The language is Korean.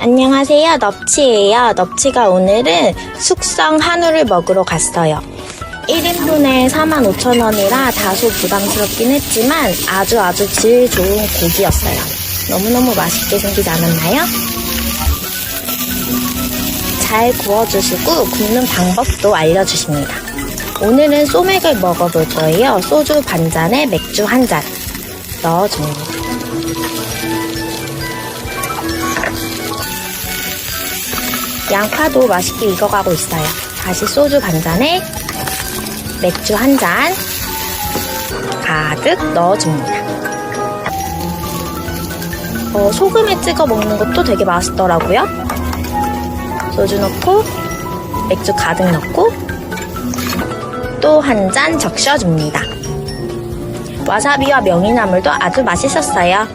안녕하세요. 넙치예요. 넙치가 오늘은 숙성 한우를 먹으러 갔어요. 1인분에 45,000원이라 다소 부담스럽긴 했지만 아주 아주 질 좋은 고기였어요. 너무너무 맛있게 생기지 않았나요? 잘 구워주시고 굽는 방법도 알려주십니다. 오늘은 소맥을 먹어볼 거예요. 소주 반 잔에 맥주 한 잔 넣어줍니다. 양파도 맛있게 익어가고 있어요. 다시 소주 반잔에 맥주 한 잔 가득 넣어줍니다. 어, 소금에 찍어 먹는 것도 되게 맛있더라고요. 소주 넣고 맥주 가득 넣고 또 한 잔 적셔줍니다. 와사비와 명이나물도 아주 맛있었어요.